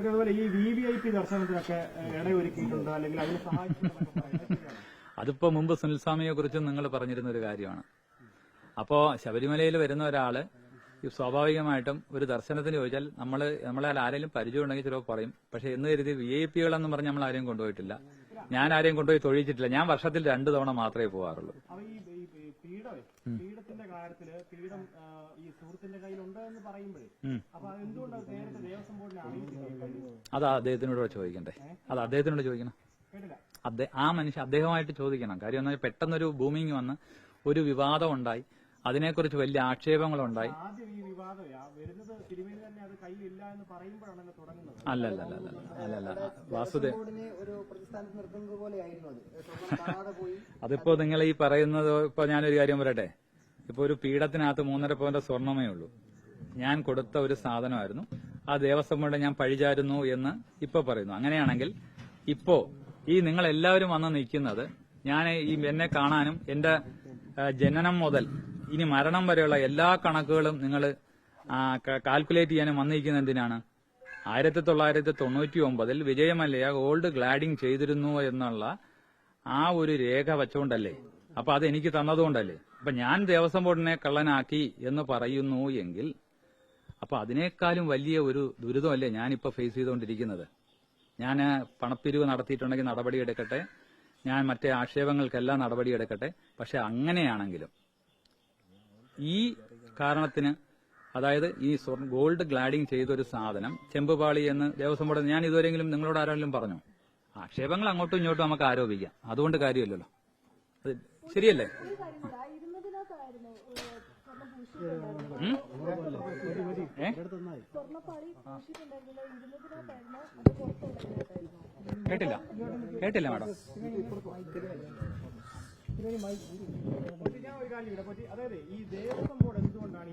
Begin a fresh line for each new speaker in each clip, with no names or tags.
അതുപോലെ ഈ V V I P ദർശനത്തിനൊക്കെ ഏഹ്, അല്ലെങ്കിൽ അതിന് സഹായിച്ചിട്ടുണ്ടെന്നൊക്കെ പറയുന്നത് ശരിയാണോ?
അതിപ്പോ മുമ്പ് സുനിൽസ്വാമിയെ കുറിച്ചും നിങ്ങൾ പറഞ്ഞിരുന്ന ഒരു കാര്യമാണ്. അപ്പോ ശബരിമലയിൽ വരുന്ന ഒരാൾ ഈ സ്വാഭാവികമായിട്ടും ഒരു ദർശനത്തിന് ചോദിച്ചാൽ നമ്മൾ നമ്മളെ ആരെങ്കിലും പരിചയം ഉണ്ടെങ്കിൽ ചിലപ്പോൾ പറയും. പക്ഷെ എന്ന് കരുതി വി ഐ പികളെന്ന് പറഞ്ഞ് നമ്മൾ ആരെയും കൊണ്ടുപോയിട്ടില്ല. ഞാൻ ആരെയും കൊണ്ടുപോയി തൊഴിച്ചിട്ടില്ല ഞാൻ വർഷത്തിൽ രണ്ടു തവണ മാത്രമേ പോകാറുള്ളൂ
പീഠമേ പീഠത്തിന്റെ കാര്യത്തിൽ ആ, ഈ സുഹൃത്തിന്റെ കയ്യിലുണ്ട് എന്ന് പറയുമ്പോഴേ അപ്പൊ അത് നേരത്തെ ദേവസ്വം ബോർഡിനെ അറിയിച്ചില്ല
അത് അദ്ദേഹത്തിനോട് ചോദിക്കണ്ടേ? അത് അദ്ദേഹത്തിനോട് ചോദിക്കണം.
കേട്ടില്ല.
അദ്ദേഹം ആ മനുഷ്യൻ അദ്ദേഹമായിട്ട് ചോദിക്കണം. കാര്യം എന്നാൽ പെട്ടെന്നൊരു ബൂമിങ് വന്ന് ഒരു വിവാദം ഉണ്ടായി. അതിനെക്കുറിച്ച് വലിയ ആക്ഷേപങ്ങളുണ്ടായി. അല്ലല്ല അല്ലല്ല അല്ലല്ല. വാസുദേവ്
അത്. പോയി.
അതിപ്പോ നിങ്ങൾ ഈ പറയുന്നത് ഇപ്പൊ ഞാനൊരു കാര്യം പറയട്ടെ? ഇപ്പൊ ഒരു പീഠത്തിനകത്ത് മൂന്നര പവന്റെ സ്വർണമേ ഉള്ളൂ. ഞാൻ കൊടുത്ത ഒരു സാധനമായിരുന്നു. ആ ദേവസ്വം കൊണ്ട് ഞാൻ പഴിചാരുന്നു എന്ന് ഇപ്പൊ പറയുന്നു. അങ്ങനെയാണെങ്കിൽ ഇപ്പോ ഈ നിങ്ങൾ എല്ലാവരും വന്ന് നിൽക്കുന്നത് ഞാൻ ഈ എന്നെ കാണാനും എന്റെ ജനനം മുതൽ ഇനി മരണം വരെയുള്ള എല്ലാ കണക്കുകളും നിങ്ങൾ കാൽക്കുലേറ്റ് ചെയ്യാനും വന്നിരിക്കുന്നത് എന്തിനാണ്? ആയിരത്തി തൊള്ളായിരത്തി തൊണ്ണൂറ്റി ഒമ്പതിൽ വിജയമല്ലയ ഗോൾഡ് ഗ്ലാഡിംഗ് ചെയ്തിരുന്നു എന്നുള്ള ആ ഒരു രേഖ വച്ചുകൊണ്ടല്ലേ? അപ്പൊ അത് എനിക്ക് തന്നതുകൊണ്ടല്ലേ? അപ്പൊ ഞാൻ ദേവസ്വം ബോർഡിനെ കള്ളനാക്കി എന്ന് പറയുന്നു എങ്കിൽ അപ്പൊ അതിനേക്കാളും വലിയ ഒരു ദുരിതമല്ലേ ഞാനിപ്പോ ഫേസ് ചെയ്തുകൊണ്ടിരിക്കുന്നത്? ഞാൻ പണപ്പിരിവ് നടത്തിയിട്ടുണ്ടെങ്കിൽ നടപടിയെടുക്കട്ടെ. ഞാൻ മറ്റേ ആക്ഷേപങ്ങൾക്കെല്ലാം നടപടിയെടുക്കട്ടെ. പക്ഷെ അങ്ങനെയാണെങ്കിലും ഈ കാരണത്തിന് അതായത് ഈ ഗോൾഡ് ഗ്ലാഡിംഗ് ചെയ്തൊരു സാധനം ചെമ്പുപാളി എന്ന് ദേവസ്വം ബോർഡ് ഞാൻ ഇതുവരെങ്കിലും നിങ്ങളോട് ആരെങ്കിലും പറഞ്ഞു? ആക്ഷേപങ്ങൾ അങ്ങോട്ടും ഇങ്ങോട്ടും നമുക്ക് ആരോപിക്കാം. അതുകൊണ്ട് കാര്യമില്ലല്ലോ. അത് ശരിയല്ലേ?
ഒരു
കേട്ടില്ല. കേട്ടില്ല മാഡം.
ഒരു അതായത് ഈ ദേവസ്വം ബോർഡ് എന്തുകൊണ്ടാണ്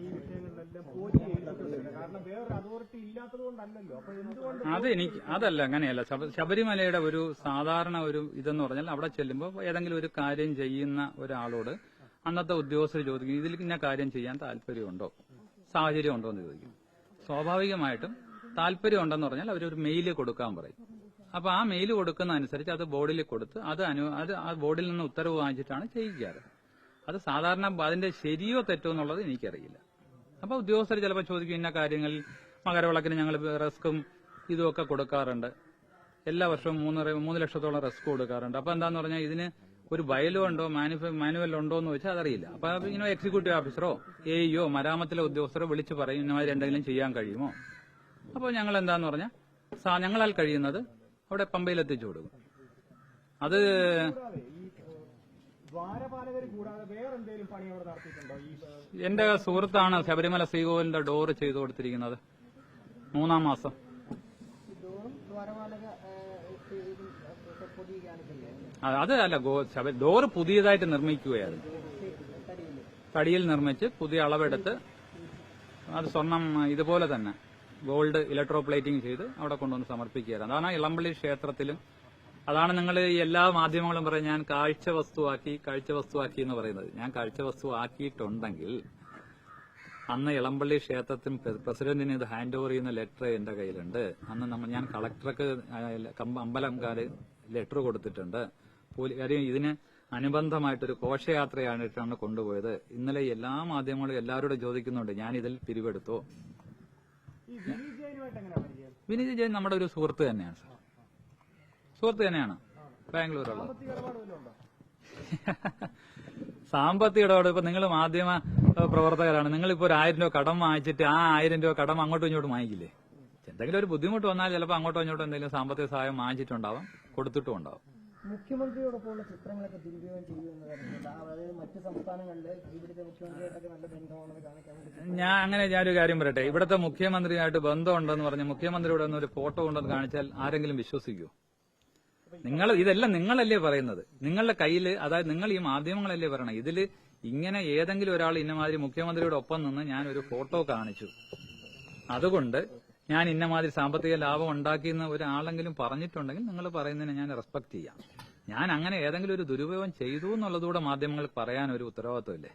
അത് എനിക്ക് അതല്ല അങ്ങനെയല്ല. ശബ- ശബരിമലയുടെ ഒരു സാധാരണ ഒരു ഇതെന്ന് പറഞ്ഞാൽ അവിടെ ചെല്ലുമ്പോൾ ഏതെങ്കിലും ഒരു കാര്യം ചെയ്യുന്ന ഒരാളോട് അന്നത്തെ ഉദ്യോഗസ്ഥർ ചോദിക്കും ഇതിൽ ഇന്ന കാര്യം ചെയ്യാൻ താല്പര്യമുണ്ടോ? സാഹചര്യം ഉണ്ടോ എന്ന് ചോദിക്കും. സ്വാഭാവികമായിട്ടും താല്പര്യം ഉണ്ടെന്ന് പറഞ്ഞാൽ അവരൊരു മെയിൽ കൊടുക്കാൻ പറയും. അപ്പൊ ആ മെയിൽ കൊടുക്കുന്ന അനുസരിച്ച് അത് ബോർഡിൽ കൊടുത്ത് അത് അനു അത് ആ ബോർഡിൽ നിന്ന് ഉത്തരവ് വാങ്ങിച്ചിട്ടാണ് ചെയ്യിക്കാറ്. അത് സാധാരണ അതിന്റെ ശരിയോ തെറ്റോ എന്നുള്ളത് എനിക്കറിയില്ല. അപ്പൊ ഉദ്യോഗസ്ഥർ ചിലപ്പോൾ ചോദിക്കും ഇന്ന കാര്യങ്ങളിൽ മകരവിളക്കിന് ഞങ്ങൾ റിസ്ക്കും ഇതുമൊക്കെ കൊടുക്കാറുണ്ട്. എല്ലാ വർഷവും മൂന്ന് മൂന്ന് ലക്ഷത്തോളം റിസ്ക് കൊടുക്കാറുണ്ട്. അപ്പൊ എന്താന്ന് പറഞ്ഞാൽ ഇതിന് ഒരു ബയലോ ഉണ്ടോ മാനുഫ മാനുവൽ ഉണ്ടോ എന്ന് വെച്ചാൽ അതറിയില്ല. അപ്പൊ ഇങ്ങനെ എക്സിക്യൂട്ടീവ് ഓഫീസറോ എഇഒ മരാമത്തിലെ ഉദ്യോഗസ്ഥരോ വിളിച്ചു പറയും ഇന്നമാതിരി എന്തെങ്കിലും ചെയ്യാൻ കഴിയുമോ? അപ്പോൾ ഞങ്ങൾ എന്താന്ന് പറഞ്ഞാൽ ഞങ്ങളാൽ കഴിയുന്നത് അവിടെ പമ്പയിൽ എത്തിച്ചു കൊടുക്കും. അത് എന്റെ സുഹൃത്താണ് ശബരിമല ശ്രീകോവിലിന്റെ ഡോറ് ചെയ്തു കൊടുത്തിരിക്കുന്നത്. മൂന്നാം മാസം. അത് അല്ല ഡോറ് പുതിയതായിട്ട് നിർമ്മിക്കുകയായിരുന്നു തടിയിൽ നിർമ്മിച്ച് പുതിയ അളവെടുത്ത് അത് സ്വർണം ഇതുപോലെ തന്നെ ഗോൾഡ് ഇലക്ട്രോ പ്ലേറ്റിംഗ് ചെയ്ത് അവിടെ കൊണ്ടുവന്ന് സമർപ്പിക്കുകയായിരുന്നു അതാണ് ഇളമ്പള്ളി ക്ഷേത്രത്തിലും അതാണ് നിങ്ങൾ എല്ലാ മാധ്യമങ്ങളും പറയും ഞാൻ കാഴ്ച വസ്തുവാക്കി കാഴ്ച വസ്തുവാക്കി എന്ന് പറയുന്നത്. ഞാൻ കാഴ്ച വസ്തു ആക്കിയിട്ടുണ്ടെങ്കിൽ അന്ന് ഇളമ്പള്ളി ക്ഷേത്രത്തിന് പ്ര- പ്രസിഡന്റിന് ഇത് ഹാൻഡ് ഓവർ ചെയ്യുന്ന ലെറ്റർ എന്റെ കയ്യിലുണ്ട്. അന്ന് നമ്മൾ ഞാൻ കളക്ടർക്ക് അമ്പലംകാർ അമ്പലംകാര് ലെറ്റർ കൊടുത്തിട്ടുണ്ട്. കാര്യം ഇതിന് അനുബന്ധമായിട്ടൊരു ഘോഷയാത്രയായിട്ടാണ് കൊണ്ടുപോയത്. ഇന്നലെ എല്ലാ മാധ്യമങ്ങളും എല്ലാവരോടും ചോദിക്കുന്നുണ്ട്. ഞാൻ ഇതിൽ പിരിവെടുത്തു.
വിനീത്
ജയൻ നമ്മുടെ ഒരു സുഹൃത്ത് തന്നെയാണ് സാർ. സുഹൃത്ത് തന്നെയാണ്. ബാംഗ്ലൂരുള്ളത്
സാമ്പത്തിക ഇടപാട്.
ഇപ്പൊ നിങ്ങൾ മാധ്യമ പ്രവർത്തകരാണ് പ്രവർത്തകരാണ്. നിങ്ങളിപ്പോ ഒരു ആയിരം രൂപ കടം വാങ്ങിച്ചിട്ട് ആ ആയിരം രൂപ കടം അങ്ങോട്ടും ഇങ്ങോട്ടും വാങ്ങിക്കില്ലേ? എന്തെങ്കിലും ഒരു ബുദ്ധിമുട്ട് വന്നാൽ ചിലപ്പോ അങ്ങോട്ടോ ഇങ്ങോട്ടോ എന്തെങ്കിലും സാമ്പത്തിക സഹായം വാങ്ങിച്ചിട്ടുണ്ടാവാം കൊടുത്തിട്ടും ഉണ്ടാവും.
മുഖ്യമന്ത്രിയോടൊപ്പമുള്ള ചിത്രങ്ങളൊക്കെ ദുരുപയോഗം ചെയ്യുമെന്ന് പറയുന്നുണ്ട് അതായത് മറ്റ് സംസ്ഥാനങ്ങളിൽ ഇവിടുത്തെ മുഖ്യമന്ത്രിയായിട്ടൊക്കെ നല്ല ബന്ധമാണെന്ന് കാണിക്കാൻ
ഞാൻ അങ്ങനെ ഞാനൊരു കാര്യം പറയട്ടെ. ഇവിടുത്തെ മുഖ്യമന്ത്രിയായിട്ട് ബന്ധമുണ്ടെന്ന് പറഞ്ഞ് മുഖ്യമന്ത്രിയുടെ ഒരു ഫോട്ടോ ഉണ്ടെന്ന് കാണിച്ചാൽ ആരെങ്കിലും വിശ്വസിക്കുമോ നിങ്ങൾ ഇതെല്ലാം നിങ്ങളല്ലേ പറയുന്നത്. നിങ്ങളുടെ കയ്യിൽ അതായത് നിങ്ങൾ ഈ മാധ്യമങ്ങളല്ലേ പറയണം. ഇതിൽ ഇങ്ങനെ ഏതെങ്കിലും ഒരാൾ ഇന്നമാതിരി മുഖ്യമന്ത്രിയുടെ ഒപ്പം നിന്ന് ഞാൻ ഒരു ഫോട്ടോ കാണിച്ചു. അതുകൊണ്ട് ഞാൻ ഇന്നമാതിരി സാമ്പത്തിക ലാഭം ഉണ്ടാക്കിയെന്ന് ഒരാളെങ്കിലും പറഞ്ഞിട്ടുണ്ടെങ്കിൽ നിങ്ങൾ പറയുന്നതിനെ ഞാൻ റെസ്പെക്ട് ചെയ്യാം. ഞാൻ അങ്ങനെ ഏതെങ്കിലും ഒരു ദുരുപയോഗം ചെയ്തു എന്നുള്ളതുകൂടെ മാധ്യമങ്ങൾ പറയാൻ ഒരു ഉത്തരവാദിത്വമില്ലേ